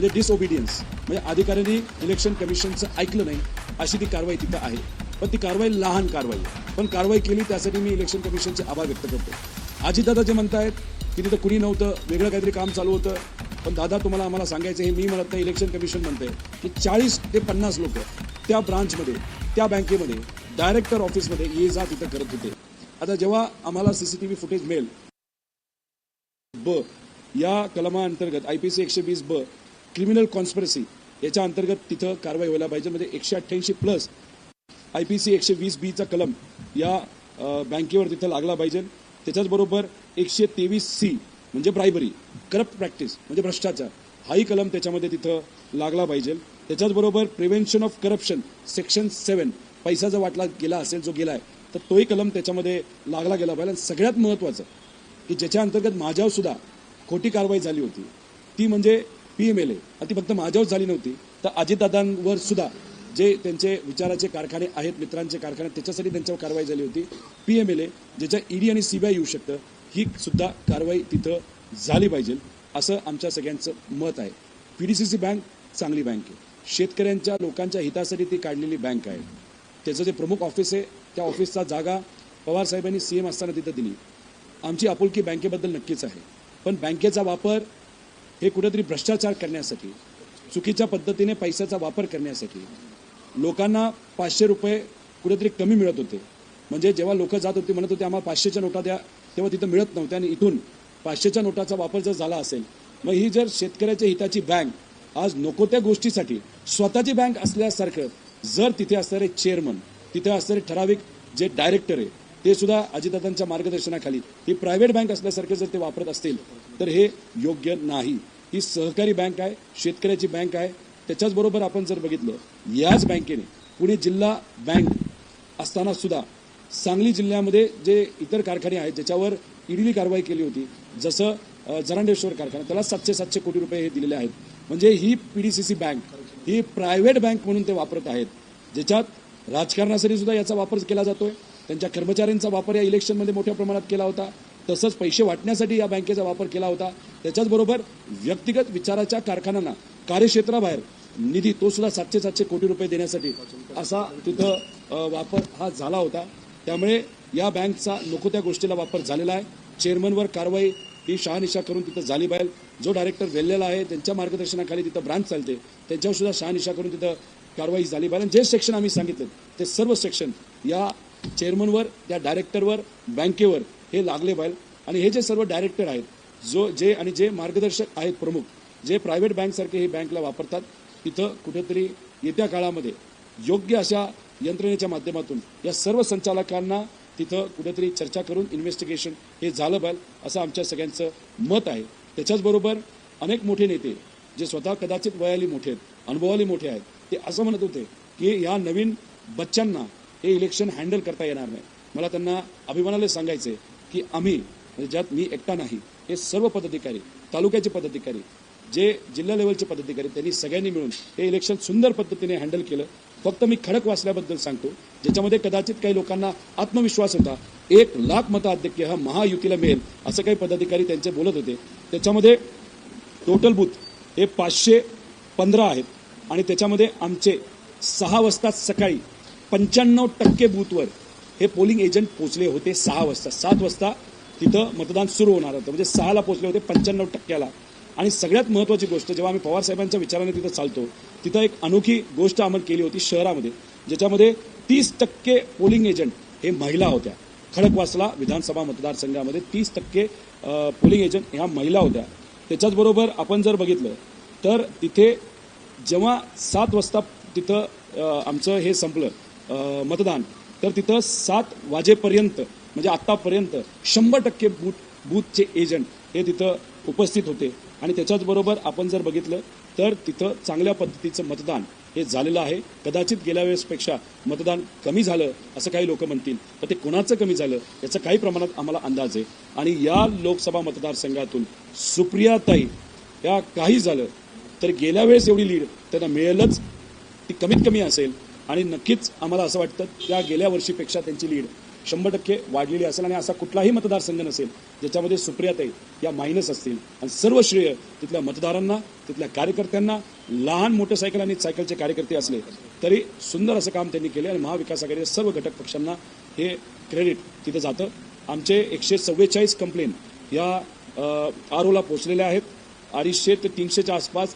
म्हणजे डिसओबिडियन्स म्हणजे अधिकाऱ्यांनी इलेक्शन कमिशनचं ऐकलं नाही अशी ती कारवाई तिथं आहे. पण ती कारवाई लहान कारवाई आहे. पण कारवाई केली त्यासाठी मी इलेक्शन कमिशनचे आभार व्यक्त करतो अजितदादा जे म्हणतायत की तिथं कुणी नव्हतं वेगळं काहीतरी काम चालू होतं. पण दादा तुम्हाला आम्हाला सांगायचं हे मी म्हणत नाही इलेक्शन कमिशन म्हणते की चाळीस ते पन्नास लोक त्या ब्रांचमध्ये त्या बँकेमध्ये डायरेक्टर ऑफिसमध्ये ये जा तिथं करत होते. आता जेव्हा आम्हाला सीसीटीव्ही फुटेज मिळेल ब या कलमाअंतर्गत आय पी सी एकशे वीस ब क्रिमिनल कॉन्स्परसी याच्या अंतर्गत तिथं कारवाई व्हायला पाहिजे. म्हणजे एकशे अठ्ठ्याऐंशी प्लस आय पी सी एकशे वीस बीचा कलम या बँकेवर तिथं लागला पाहिजे. त्याच्याचबरोबर एकशे तेवीस सी म्हणजे ब्रायबरी करप्ट प्रॅक्टिस म्हणजे भ्रष्टाचार हाही कलम त्याच्यामध्ये तिथं लागला पाहिजे. त्याच्याचबरोबर prevention of corruption section seven पैसा जर वाटला गेला असेल जो गेला आहे तर तोही कलम त्याच्यामध्ये लागला गेला पाहिजे. आणि सगळ्यात महत्त्वाचं की ज्याच्या अंतर्गत माझ्यावर सुद्धा खोटी कारवाई झाली होती. ती म्हणजे पी एम एल ए ती फक्त माझ्यावर झाली नव्हती. तर अजितदादांवर सुद्धा जे त्यांचे विचाराचे कारखाने आहेत मित्रांचे कारखाने त्याच्यासाठी त्यांच्यावर कारवाई झाली होती. पी एम एल ए ज्याच्या ईडी आणि सीबीआय येऊ शकतं ही सुद्धा कारवाई तिथं झाली पाहिजे असं आमच्या सगळ्यांचं मत आहे. P D C C bank चांगली बँक आहे. शेतकऱ्यांच्या लोकांच्या हितासाठी ती काढलेली बँक आहे. त्याचं जे प्रमुख ऑफिस आहे त्या ऑफिसचा जागा पवार साहेबांनी सी एम असताना तिथं दिली. आमची आपुलकी बँकेबद्दल नक्कीच आहे. पण बँकेचा वापर हे कुठेतरी भ्रष्टाचार करण्यासाठी चुकीच्या पद्धतीने पैशाचा वापर करण्यासाठी लोकांना पाचशे रुपये कुठेतरी कमी मिळत होते. म्हणजे जेव्हा लोक जात होते म्हणत होते आम्हाला पाचशेच्या नोटा द्या तेव्हा तिथं मिळत नव्हत्या आणि इथून पाचशेच्या नोटाचा वापर जर झाला असेल मग ही जर शेतकऱ्याच्या हिताची बँक आज नको त्या गोष्टीसाठी स्वतःची बँक असल्यासारखं जर तिथे असणारे चेअरमन तिथे असणारे ठराविक जे डायरेक्टर आहे ते सुद्धा अजितदादांच्या मार्गदर्शनाखाली. ही प्रायव्हेट बँक असल्यासारखे जर ते वापरत असतील तर हे योग्य नाही. ही सहकारी बँक आहे शेतकऱ्याची बँक आहे. त्याच्याचबरोबर आपण जर बघितलं याच बँकेने पुणे जिल्हा बँक असताना सुद्धा सांगली जिल्ह्यामध्ये जे इतर कारखाने आहेत ज्याच्यावर ईडीने कारवाई केली होती जसं जरांडेश्वर कारखाना त्याला सातशे सातशे कोटी रुपये हे दिलेले आहेत. म्हणजे ही P D C C bank ही प्रायव्हेट बँक म्हणून ते वापरत आहेत. ज्याच्यात राजकारणासाठी सुद्धा याचा वापर केला जातोय. त्यांच्या कर्मचाऱ्यांचा वापर या इलेक्शनमध्ये मोठ्या प्रमाणात केला होता. तसंच पैसे वाटण्यासाठी या बँकेचा वापर केला होता. त्याच्याचबरोबर व्यक्तिगत विचाराच्या कारखान्यांना कार्यक्षेत्राबाहेर निधी तो सुद्धा सातशे सातशे कोटी रुपये देण्यासाठी असा तिथं वापर हा झाला होता. त्यामुळे या बँकचा नको त्या गोष्टीला वापर झालेला आहे. चेअरमनवर कारवाई ही शहानिशा करून तिथं झाली पाहिजे. जो डायरेक्टर वेल्लेला आहे त्यांच्या मार्गदर्शनाखाली तिथं ब्रांच चालते. त्यांच्यावर सुद्धा शहानिशा करून तिथं कारवाई झाली पाहिजे. जे सेक्शन आम्ही सांगितलं ते सर्व सेक्शन या चेअरमनवर त्या डायरेक्टरवर बँकेवर हे लागले पाहिजे आणि हे जे सर्व डायरेक्टर आहेत जो जे आणि जे मार्गदर्शक आहेत प्रमुख जे प्रायव्हेट बँकसारखे हे बँकला वापरतात तिथं कुठेतरी येत्या काळामध्ये योग्य अशा यंत्रणेच्या माध्यमातून या सर्व संचालकांना तिथं कुठेतरी चर्चा करून इन्व्हेस्टिगेशन हे झालं पाहिजे असं आमच्या सगळ्यांचं मत आहे. त्याच्याचबरोबर अनेक मोठे नेते जे स्वतः कदाचित वयाली मोठे आहेत अनुभवाली मोठे आहेत ते असं म्हणत होते की या नवीन बच्चांना हे इलेक्शन हँडल करता येणार नाही. मला त्यांना अभिमानाला सांगायचं आहे की आम्ही म्हणजे ज्यात मी एकटा नाही हे सर्व पदाधिकारी तालुक्याचे पदाधिकारी जे जिल्हा लेवलचे पदाधिकारी त्यांनी सगळ्यांनी मिळून हे इलेक्शन सुंदर पद्धतीने हँडल केलं. फक्त मी खडक वाचल्याबद्दल सांगतो ज्याच्यामध्ये कदाचित काही लोकांना आत्मविश्वास होता एक लाख मताधिक्य हा महायुतीला मिळेल असं काही पदाधिकारी त्यांचे बोलत होते. त्याच्यामध्ये टोटल बूथ हे पाचशे पंधरा आहेत आणि त्याच्यामध्ये आमचे सहा वाजता सकाळी पंच्याण्णव टक्के बूथवर हे पोलिंग एजंट पोचले होते सहा वाजता. सात वाजता तिथं मतदान सुरू होणार होतं. म्हणजे सहाला पोचले होते पंच्याण्णव टक्क्याला. आणि सगळ्यात महत्त्वाची गोष्ट जेव्हा आम्ही पवार साहेबांच्या विचाराने तिथं चालतो तिथं एक अनोखी गोष्ट अंमल केली होती शहरामध्ये ज्याच्यामध्ये तीस टक्के पोलिंग एजंट हे महिला होत्या. खडकवासला विधानसभा मतदारसंघामध्ये तीस टक्के पोलिंग एजंट ह्या महिला होत्या. त्याच्याचबरोबर आपण जर बघितलं तर तिथे जेव्हा सात वाजता तिथं आमचं हे संपलं मतदान. तर तिथं सात वाजेपर्यंत म्हणजे आत्तापर्यंत शंभर टक्के बूथ बूथचे एजंट हे तिथं उपस्थित होते. आणि त्याच्याचबरोबर आपण जर बघितलं तर तिथं चांगल्या पद्धतीचं मतदान हे झालेलं आहे. कदाचित गेल्या वेळेसपेक्षा मतदान कमी झालं असं काही लोक म्हणतील. तर ते कोणाचं कमी झालं याचा काही प्रमाणात आम्हाला अंदाज आहे. आणि या लोकसभा मतदारसंघातून सुप्रियाताई या काही झालं तर गेल्या वेळेस एवढी लीड त्यांना मिळेलच. ती कमीत कमी असेल. आणि नक्कीच आम्हाला असं वाटतं त्या गेल्या वर्षीपेक्षा त्यांची लीड शंभर टक्के वाढलेली असेल आणि असा कुठलाही मतदारसंघ नसेल ज्याच्यामध्ये सुप्रियाताई या मायनस असतील आणि सर्व श्रेय तिथल्या मतदारांना तिथल्या कार्यकर्त्यांना लहान मोटरसायकल आणि सायकलचे कार्यकर्ते असले तरी सुंदर असं काम त्यांनी केले आणि महाविकास आघाडीच्या सर्व घटक पक्षांना हे क्रेडिट तिथं जातं. आमचे एकशे चव्वेचाळीस कंप्लेन या आर ओला पोचलेल्या आहेत. अडीचशे ते तीनशेच्या आसपास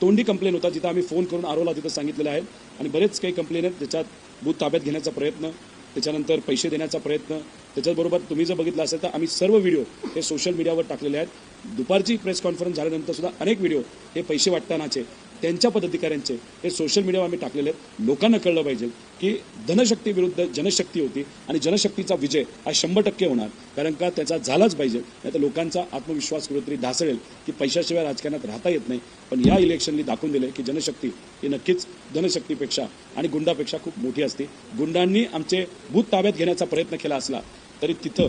तोंडी कंप्लेन होता जिथं आम्ही फोन करून आरोला तिथं सांगितलेलं आहे. आणि बरेच काही कंप्लेन आहेत त्याच्यात बूथ ताब्यात घेण्याचा प्रयत्न त्याच्यानंतर पैसे देण्याचा प्रयत्न त्याच्याचबरोबर तुम्ही जर बघितलं असेल तर आम्ही सर्व व्हिडिओ हे सोशल मीडियावर टाकलेले आहेत. दुपारची प्रेस कॉन्फरन्स झाल्यानंतर सुद्धा अनेक व्हिडिओ हे पैसे वाटतानाचे त्यांच्या पदाधिकाऱ्यांचे हे सोशल मीडियावर आम्ही टाकलेले आहेत. लोकांना कळलं पाहिजे की धनशक्ती विरुद्ध जनशक्ती होती आणि जनशक्तीचा विजय हा शंभर टक्के होणार. कारण का त्याचा झालाच पाहिजे. नाही तर लोकांचा आत्मविश्वास कुठेतरी ढासळेल की पैशाशिवाय राजकारणात राहता येत नाही. पण या इलेक्शननी दाखवून दिले की जनशक्ती ही नक्कीच धनशक्तीपेक्षा आणि गुंडापेक्षा खूप मोठी असते. गुंडांनी आमचे बूथ ताब्यात घेण्याचा प्रयत्न केला असला तरी तिथं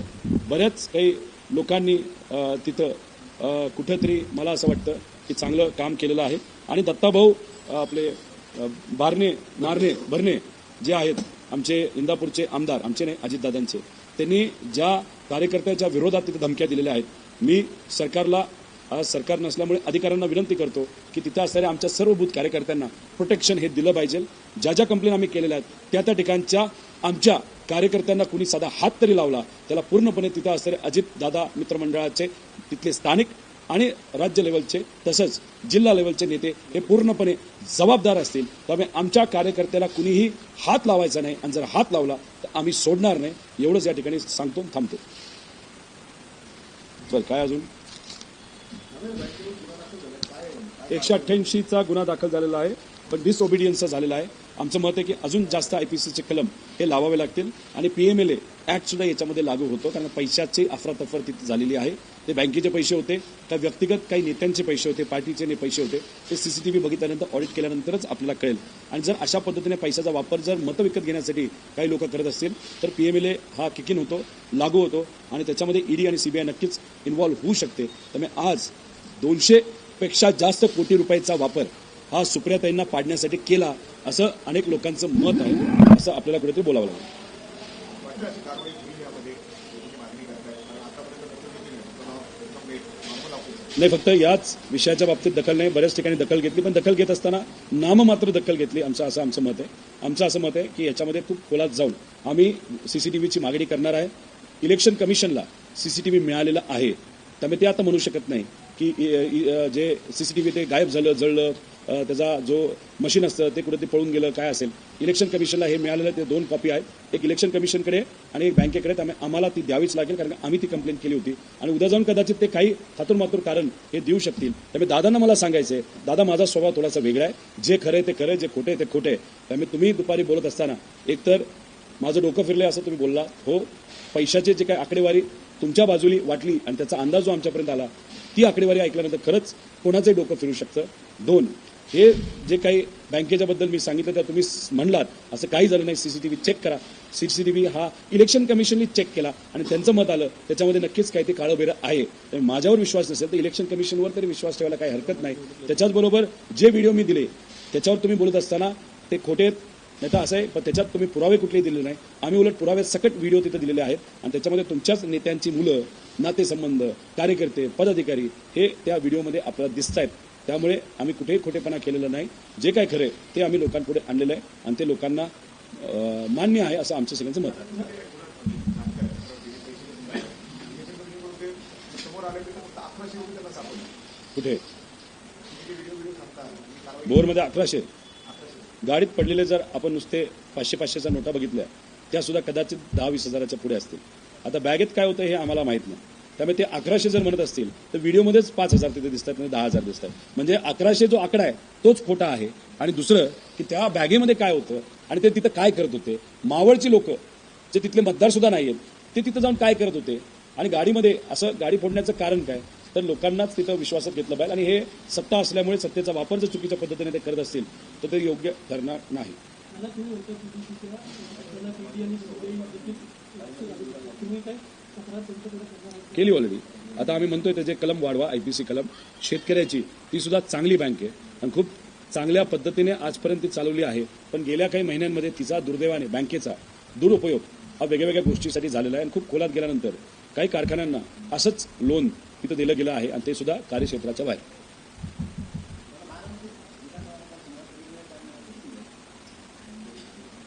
बऱ्याच काही लोकांनी तिथं कुठेतरी मला असं वाटतं की चांगलं काम केलेलं आहे. आणि दत्ताभाऊ आपले बारणे नारणे भरणे जे आहेत आमचे इंदापूरचे आमदार आमचे नाही अजितदादांचे त्यांनी ज्या कार्यकर्त्याच्या विरोधात तिथे धमक्या दिलेल्या आहेत मी सरकारला आज सरकार नसल्यामुळे अधिकाऱ्यांना विनंती करतो की तिथं असणाऱ्या आमच्या सर्व बूथ कार्यकर्त्यांना प्रोटेक्शन हे दिलं पाहिजे. ज्या ज्या कंप्लेन आम्ही केलेल्या आहेत त्या त्या ठिकाणच्या आमच्या कार्यकर्त्यांना कुणी साधा हात तरी लावला त्याला पूर्णपणे तिथं असणारे अजित दादा मित्रमंडळाचे तिथले स्थानिक आणि राज्य लेवलचे तसंच जिल्हा लेवलचे नेते हे पूर्णपणे जबाबदार असतील. त्यामुळे आमच्या कार्यकर्त्याला कुणीही हात लावायचा नाही. आणि जर हात लावला तर आम्ही सोडणार नाही. एवढंच या ठिकाणी सांगतो थांबतो. चल काय अजून? एकशे अठ्ठ्याऐंशीचा गुन्हा दाखल झालेला आहे पण डिसओबिडियन्सचा झालेला आहे. आमचं मत आहे की अजून जास्त आय पी सीचे कलम हे लावावे लागतील. आणि P M L A act सुद्धा याच्यामध्ये लागू होतो. कारण पैशाची अफरातफर तिथे झालेली आहे. ते बँकेचे पैसे होते का व्यक्तिगत काही नेत्यांचे पैसे होते पार्टीचे ने पैसे होते ते सीसीटीव्ही बघितल्यानंतर ऑडिट केल्यानंतरच आपल्याला कळेल. आणि जर अशा पद्धतीने पैशाचा वापर जर मतं विकत घेण्यासाठी काही लोक करत असतील तर पी एम एल ए हा किकिन होतो लागू होतो आणि त्याच्यामध्ये ईडी आणि सीबीआय नक्कीच इन्व्हॉल्व्ह होऊ शकते. त्यामुळे आज दोनशे पेक्षा जास्त कोटी रुपयाचा वापर हा सुप्रियाताईंना पाडण्यासाठी केला असं अनेक लोकांचं मत आहे असं आपल्याला कुठेतरी बोलावं लागेल. नाही. फक्त याच विषयाच्या बाबतीत दखल नाही. बऱ्याच ठिकाणी दखल घेतली पण दखल घेत असताना नाममात्र दखल घेतली. आमचं असं आमचं मत आहे. आमचं असं मत आहे की याच्यामध्ये खूप खोलात जाऊन आम्ही सीसीटीव्हीची मागणी करणार आहे. इलेक्शन कमिशनला सीसीटीव्ही मिळालेला आहे. त्यामुळे ते आता म्हणू शकत नाही की जे सीसीटीव्ही ते गायब झालं जळलं. त्याचा जो मशीन असतं ते कुठे ते पळून गेलं काय असेल. इलेक्शन कमिशनला हे मिळालेलं ते दोन कॉपी आहेत. एक इलेक्शन कमिशनकडे आणि एक बँकेकडे त्यामुळे आम्हाला ती द्यावीच लागेल कारण आम्ही ती कंप्लेंट केली होती. आणि उद्या जाऊन कदाचित ते काही थातूर कारण हे देऊ शकतील. त्यामुळे दादांना मला सांगायचं आहे दादा माझा स्वभाव थोडासा वेगळा आहे. जे खरं ते खरं आहे जे खोटे ते खोटे आहे. त्यामुळे तुम्ही दुपारी बोलत असताना एकतर माझं डोकं फिरलंय असं तुम्ही बोलला. हो पैशाचे जे काही आकडेवारी तुमच्या बाजूली वाटली आणि त्याचा अंदाज जो आमच्यापर्यंत आला ती आकडेवारी ऐकल्यानंतर खरंच कोणाचंही डोकं फिरू शकतं. दोन हे जे काही बँकेच्या बद्दल मी सांगितलं त्या तुम्ही म्हणलात. असं काही झालं नाही. सीसीटीव्ही चेक करा. सीसीटीव्ही हा इलेक्शन कमिशननी चेक केला आणि त्यांचं मत आलं त्याच्यामध्ये नक्कीच काही ते काळं आहे. तर माझ्यावर विश्वास नसेल तर इलेक्शन कमिशनवर तरी विश्वास ठेवायला काही हरकत नाही. त्याच्याचबरोबर जे व्हिडिओ मी दिले त्याच्यावर तुम्ही बोलत असताना ते खोटे आहेत. नाही तर असं आहे पण त्याच्यात तुम्ही पुरावे कुठलेही दिलेले नाही. आम्ही उलट पुरावे सकट व्हिडिओ तिथे दिलेले आहेत आणि त्याच्यामध्ये तुमच्याच नेत्यांची मुलं नातेसंबंध कार्यकर्ते पदाधिकारी हे त्या व्हिडिओमध्ये आपल्याला दिसत आहेत त्यामुळे आम्ही कुठेही खोटेपणा केलेला नाही. जे काय खरं आहे ते आम्ही लोकांपुढे आणलेलं आहे आणि ते लोकांना मान्य आहे असं आमचं सगळ्यांचं मत आहे. कुठे? बोरमध्ये अकराशे. गाडीत पडलेले जर आपण नुसते पाचशे पाचशेच्या नोटा बघितल्या त्या सुद्धा कदाचित दहा वीस हजाराच्या पुढे असतील. आता बॅगेत काय होतं हे आम्हाला माहीत नाही. त्यामुळे ते अकराशे जर म्हणत असतील तर व्हिडिओमध्येच पाच हजार तिथे दिसतात म्हणजे दहा हजार दिसतात. म्हणजे अकराशे जो आकडा आहे तोच खोटा आहे. आणि दुसरं की त्या बॅगेमध्ये काय होतं आणि ते तिथं काय करत होते? मावळची लोक जे तिथले मतदार सुद्धा नाही आहेत ते तिथं जाऊन काय करत होते? आणि गाडीमध्ये असं गाडी फोडण्याचं कारण काय? तर लोकांनाच तिथं विश्वासात घेतलं पाहिजे. आणि हे सत्ता असल्यामुळे सत्तेचा वापर जर चुकीच्या पद्धतीने ते करत असतील तर ते योग्य ठरणार नाही. मला तुम्ही तुम्ही काय केली ऑलरेडी आता आम्ही म्हणतोय त्याचे कलम वाढवा आयपीसी कलम शेतकऱ्याची ती सुद्धा चांगली बँक आहे आणि खूप चांगल्या पद्धतीने आजपर्यंत ती चालवली आहे. पण गेल्या काही महिन्यांमध्ये तिचा दुर्दैवाने बँकेचा दुरुपयोग हा वेगळ्या वेगळ्या गोष्टीसाठी झालेला आहे आणि खूप खोलात गेल्यानंतर काही कारखान्यांना असंच लोन तिथं दिलं गेलं आहे आणि ते सुद्धा कार्यक्षेत्राच्या बाहेर.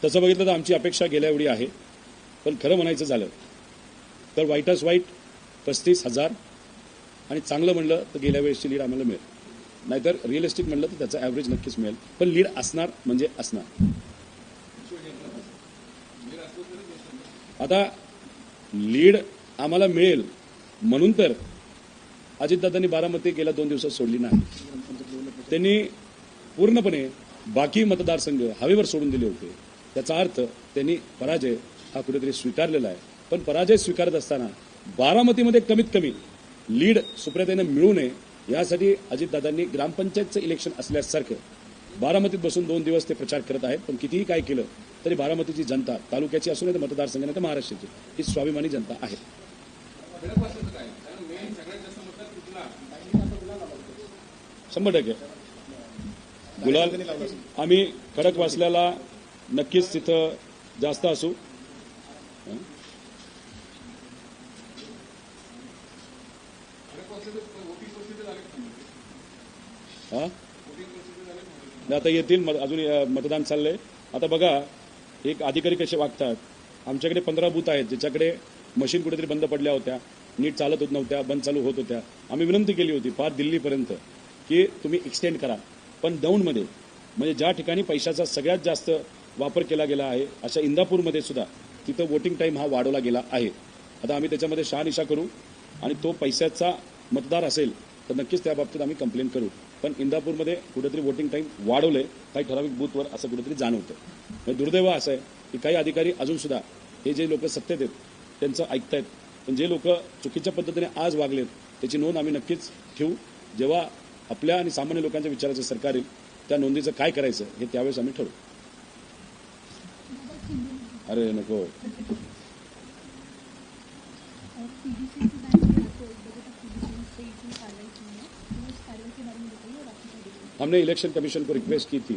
तसं बघितलं तर आमची अपेक्षा गेल्या एवढी आहे. पण खरं म्हणायचं झालं तर वाईटच वाईट पस्तीस हजार. आणि चांगलं म्हणलं तर गेल्या वेळेसची लीड आम्हाला मिळेल. नाहीतर रिअलिस्टिक म्हणलं तर त्याचा ॲव्हरेज नक्कीच मिळेल. पण लीड असणार म्हणजे असणार. आता लीड आम्हाला मिळेल म्हणून तर अजितदादांनी बारामती गेल्या दोन दिवसात सोडली नाही. त्यांनी पूर्णपणे बाकी मतदारसंघ हवेवर सोडून दिले होते. त्याचा अर्थ त्यांनी पराजय हा कुठेतरी स्वीकारलेला आहे. पण पराजय स्वीकारत असताना बारामतीमध्ये कमीत कमी लीड सुप्रियाताईंना मिळू नये यासाठी अजितदादांनी ग्रामपंचायतचं इलेक्शन असल्यासारखं बारामतीत बसून दोन दिवस ते प्रचार करत आहेत पण कितीही काय केलं तरी बारामतीची जनता तालुक्याची असून तर मतदारसंघ नाही तर महाराष्ट्राची ही स्वाभिमानी जनता आहे. शंभर टक्के. गुलाल आम्ही खडक वाचल्याला नक्कीच तिथं जास्त असू. हा? आता येतील मत- अजून मतदान चाललंय. आता बघा एक अधिकारी कसे वागतात. आमच्याकडे पंधरा बूथ आहेत ज्याच्याकडे मशीन कुठेतरी बंद पडल्या होत्या नीट चालत होत नव्हत्या बंद चालू होत होत्या. आम्ही विनंती केली होती पार दिल्लीपर्यंत की तुम्ही एक्सटेंड करा. पण दौंडमध्ये म्हणजे ज्या ठिकाणी पैशाचा सगळ्यात जास्त वापर केला गेला आहे अशा इंदापूरमध्ये सुद्धा तिथं वोटिंग टाईम हा वाढवला गेला आहे. आता आम्ही त्याच्यामध्ये शहानिशा करू आणि तो पैशाचा मतदार असेल तर नक्कीच त्या बाबतीत आम्ही कंप्लेन करू. पण इंदापूरमध्ये कुठेतरी वोटिंग टाईम वाढवले काही ठराविक बूथवर असं कुठेतरी जाणवतं. म्हणजे दुर्दैव असं आहे की काही अधिकारी अजून सुद्धा हे जे लोक सत्तेत आहेत त्यांचं ऐकतायत. पण जे लोक चुकीच्या पद्धतीने आज वागलेत त्याची नोंद आम्ही नक्कीच ठेवू. जेव्हा आपल्या आणि सामान्य लोकांच्या विचाराचं सरकार येईल त्या नोंदीचं काय करायचं हे त्यावेळेस आम्ही ठरवू. अरे नको. हमने इलेक्शन कमीशन को रिक्वेस्ट की थी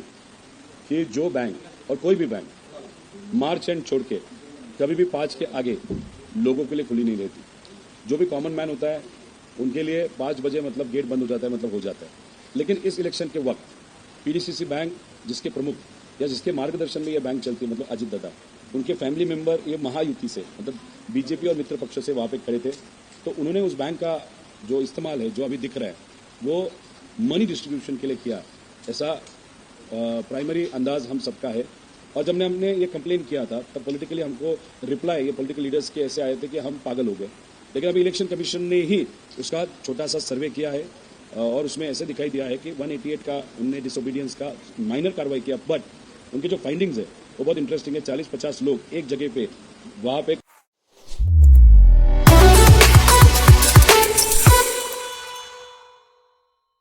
कि जो बैंक और कोई भी बैंक मार्च एंड छोड़ के कभी भी पाँच के आगे लोगों के लिए खुली नहीं रहती। जो भी कॉमन मैन होता है, उनके लिए पाँच बजे मतलब गेट बंद हो जाता है मतलब हो जाता है। लेकिन इस इलेक्शन के वक्त पीडीसीसी बैंक जिसके प्रमुख या जिसके मार्गदर्शन में ये बैंक चलती है मतलब अजित दादा, उनके फैमिली मेंबर ये महायुति से मतलब बीजेपी और मित्र पक्षों से वहाँ पे खड़े थे। तो उन्होंने उस बैंक का जो इस्तेमाल है, जो अभी दिख रहा है, वो मनी डिस्ट्रीब्यूशन के लिए किया। ऐसा प्राइमरी अंदाज हम सबका है। और जब ने हमने ये कंप्लेन किया था, तब पॉलिटिकली हमको रिप्लाई ये पॉलिटिकल लीडर्स के ऐसे आए थे कि हम पागल हो गए। लेकिन अभी इलेक्शन कमीशन ने ही उसका छोटा सा सर्वे किया है, और उसमें ऐसे दिखाई दिया है कि 188 का उनने डिसोबीडियंस का माइनर कार्रवाई किया। बट उनके जो फाइंडिंग्स है, वो बहुत इंटरेस्टिंग है। चालीस पचास लोग एक जगह पे, वहाँ पे